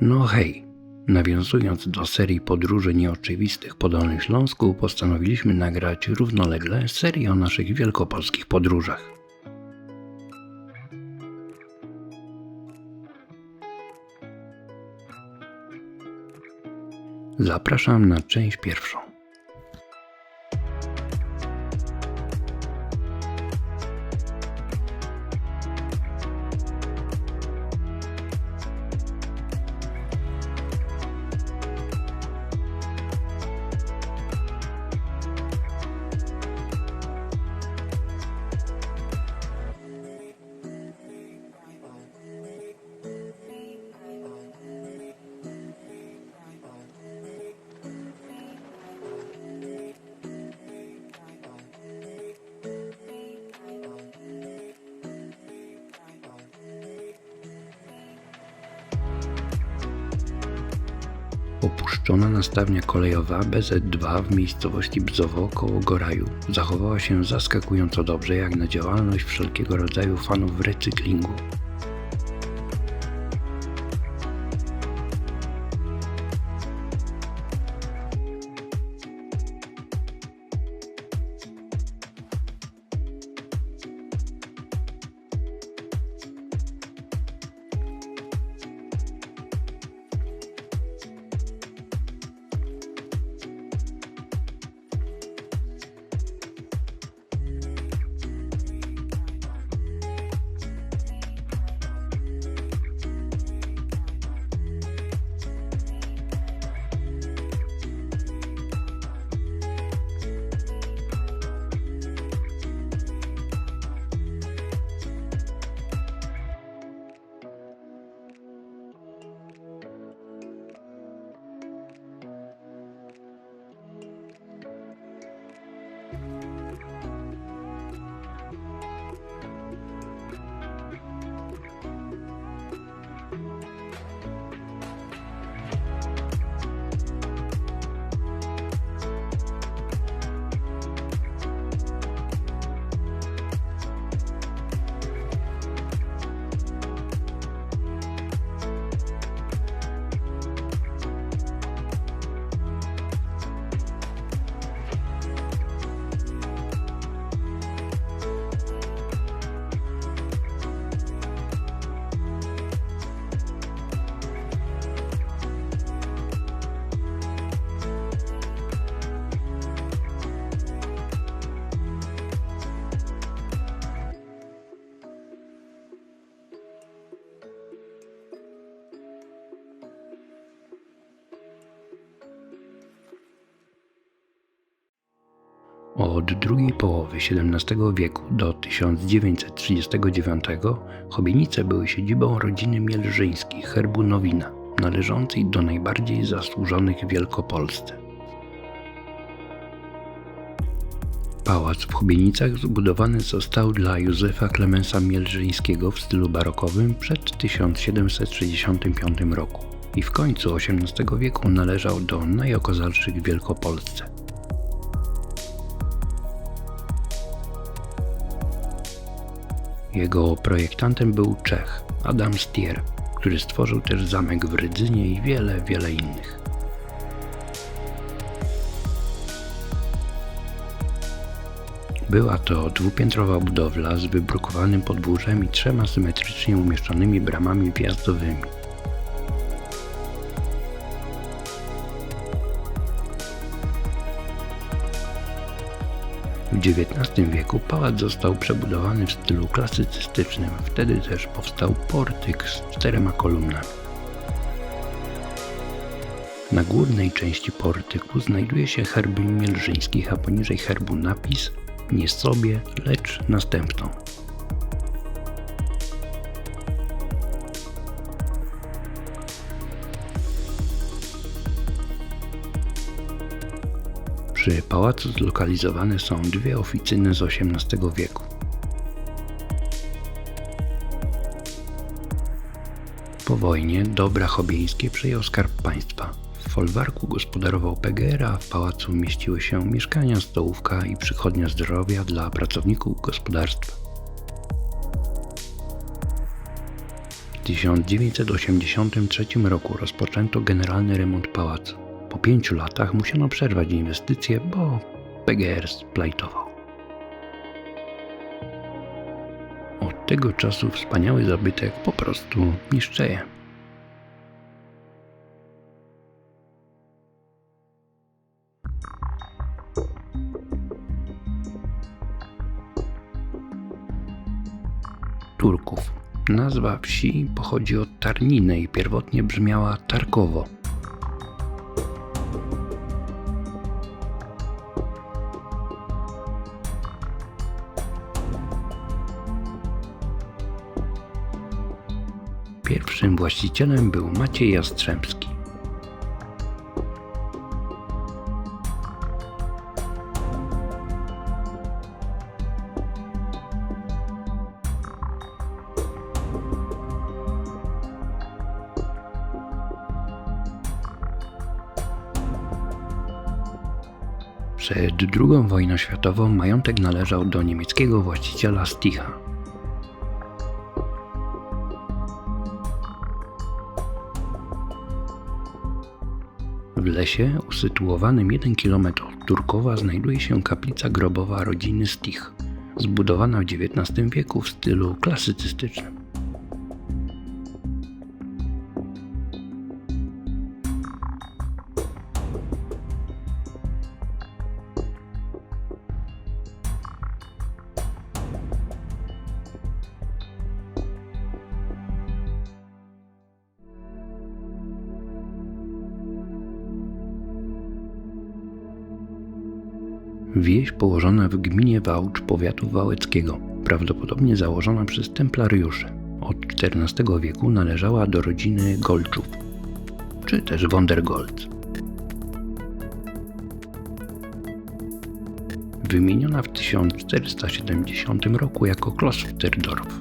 No hej, nawiązując do serii podróży nieoczywistych po Dolnym Śląsku, postanowiliśmy nagrać równolegle serię o naszych wielkopolskich podróżach. Zapraszam na część pierwszą. Opuszczona nastawnia kolejowa BZ2 w miejscowości Bzowo koło Goraju zachowała się zaskakująco dobrze jak na działalność wszelkiego rodzaju fanów recyklingu. Od drugiej połowy XVII wieku do 1939 Chobienice były siedzibą rodziny Mielżyńskich herbu Nowina, należącej do najbardziej zasłużonych w Wielkopolsce. Pałac w Chobienicach zbudowany został dla Józefa Klemensa Mielżyńskiego w stylu barokowym przed 1765 roku i w końcu XVIII wieku należał do najokazalszych w Wielkopolsce. Jego projektantem był Czech Adam Stier, który stworzył też zamek w Rydzynie i wiele, wiele innych. Była to dwupiętrowa budowla z wybrukowanym podwórzem i trzema symetrycznie umieszczonymi bramami wjazdowymi. W XIX wieku pałac został przebudowany w stylu klasycystycznym. Wtedy też powstał portyk z czterema kolumnami. Na górnej części portyku znajduje się herb mielżyńskich, a poniżej herbu napis nie sobie, lecz następną. Przy pałacu zlokalizowane są dwie oficyny z XVIII wieku. Po wojnie dobra chobieńskie przejął skarb państwa. W folwarku gospodarował PGR, a w pałacu mieściły się mieszkania, stołówka i przychodnia zdrowia dla pracowników gospodarstwa. W 1983 roku rozpoczęto generalny remont pałacu. Pięciu latach musiano przerwać inwestycje, bo PGR splajtował. Od tego czasu wspaniały zabytek po prostu niszczeje. Turków. Nazwa wsi pochodzi od Tarniny i pierwotnie brzmiała Tarkowo. Pierwszym właścicielem był Maciej Jastrzębski. Przed II wojną światową majątek należał do niemieckiego właściciela Sticha. W lesie, usytuowanym 1 km od Turkowa, znajduje się kaplica grobowa rodziny Stich, zbudowana w XIX wieku w stylu klasycystycznym. Wieś położona w gminie Wałcz powiatu wałeckiego, prawdopodobnie założona przez templariuszy. Od XIV wieku należała do rodziny Golczów, czy też Wondergold. Wymieniona w 1470 roku jako Klosterdorf.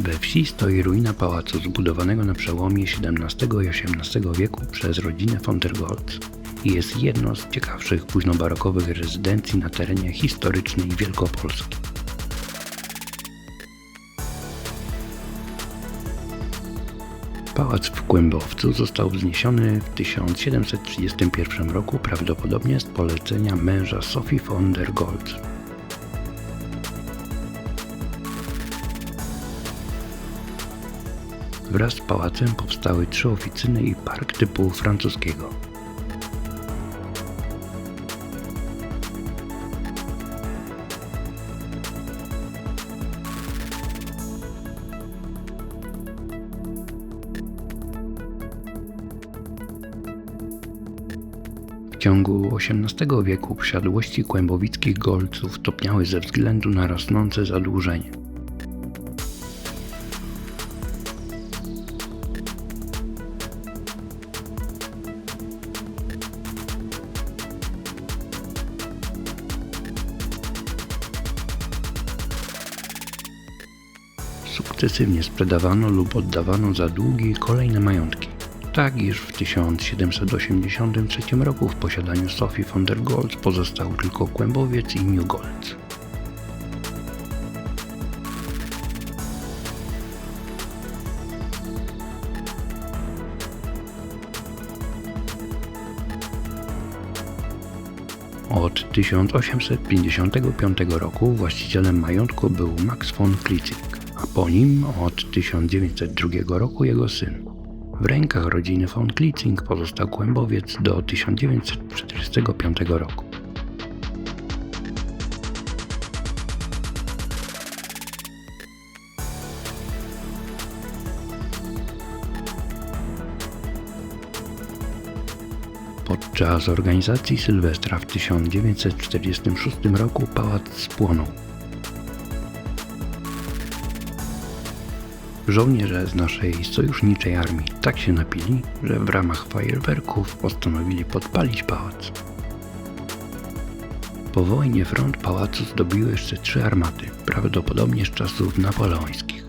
We wsi stoi ruina pałacu zbudowanego na przełomie XVII i XVIII wieku przez rodzinę Goltz i jest jedną z ciekawszych późnobarokowych rezydencji na terenie historycznej Wielkopolski. Pałac w Kłębowcu został wzniesiony w 1731 roku prawdopodobnie z polecenia męża Sophie von der Goltz. Wraz z pałacem powstały trzy oficyny i park typu francuskiego. W ciągu XVIII wieku posiadłości kłębowickich golców topniały ze względu na rosnące zadłużenie. Sukcesywnie sprzedawano lub oddawano za długi kolejne majątki. Tak iż w 1783 roku w posiadaniu Sophie von der Goltz pozostał tylko Kłębowiec i New Gold. Od 1855 roku właścicielem majątku był Max von Klitzing, a po nim od 1902 roku jego syn. W rękach rodziny von Klitzing pozostał Kłębowiec do 1945 roku. Podczas organizacji Sylwestra w 1946 roku pałac spłonął. Żołnierze z naszej sojuszniczej armii tak się napili, że w ramach fajerwerków postanowili podpalić pałac. Po wojnie front pałacu zdobiły jeszcze trzy armaty, prawdopodobnie z czasów napoleońskich.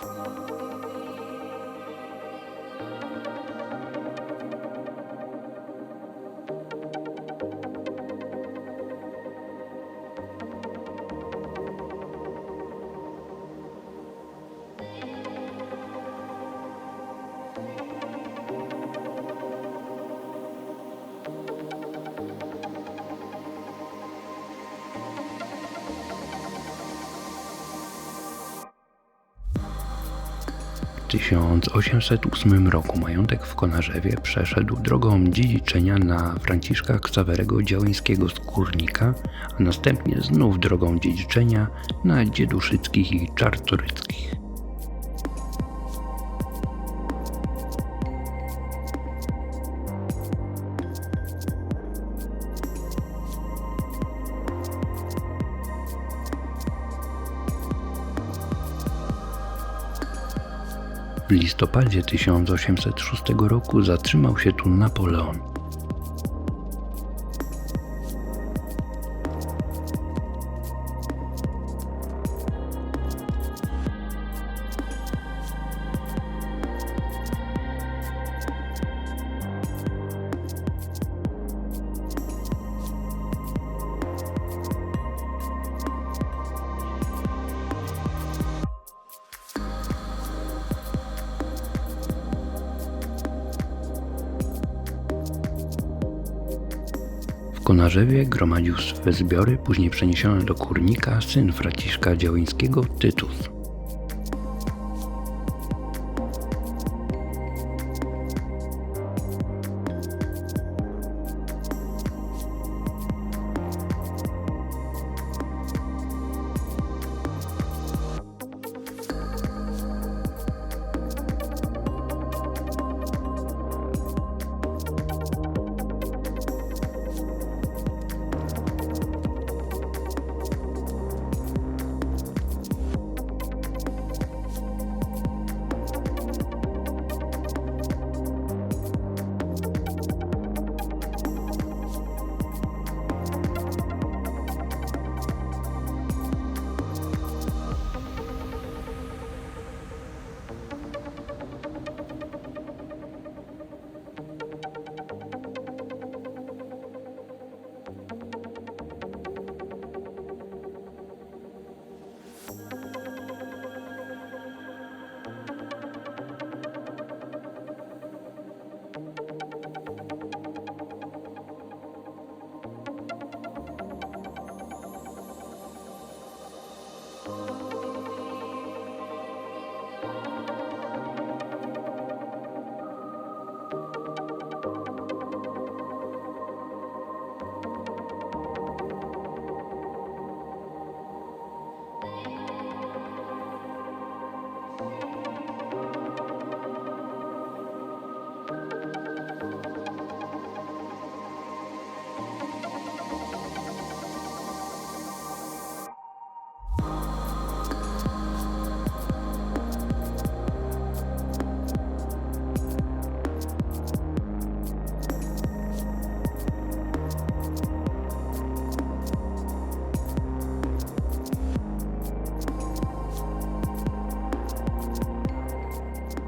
W 1808 roku majątek w Konarzewie przeszedł drogą dziedziczenia na Franciszka Ksawerego Działyńskiego z Górnika, a następnie znów drogą dziedziczenia na Dzieduszyckich i Czartoryckich. W listopadzie 1806 roku zatrzymał się tu Napoleon. Konarzewie gromadził swe zbiory, później przeniesiony do Kurnika syn Franciszka Działyńskiego Tytus.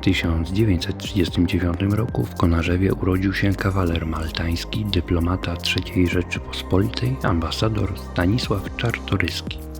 1939 roku w Konarzewie urodził się kawaler maltański, dyplomata III Rzeczypospolitej, ambasador Stanisław Czartoryski.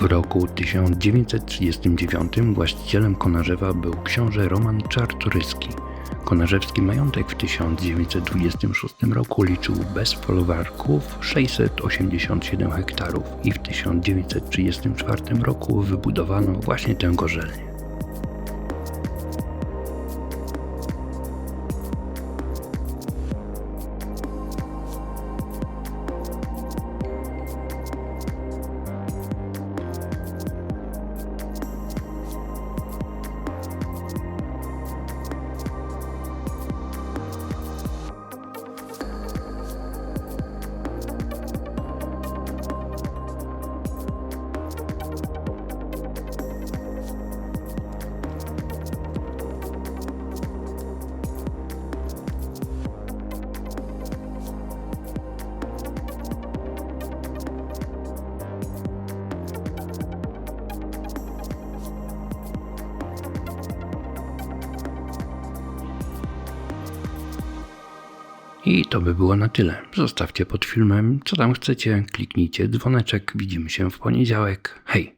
W roku 1939 właścicielem Konarzewa był książę Roman Czartoryski. Konarzewski majątek w 1926 roku liczył bez folwarków 687 hektarów i w 1934 roku wybudowano właśnie tę gorzelnię. I to by było na tyle. Zostawcie pod filmem, co tam chcecie, kliknijcie dzwoneczek, widzimy się w poniedziałek. Hej!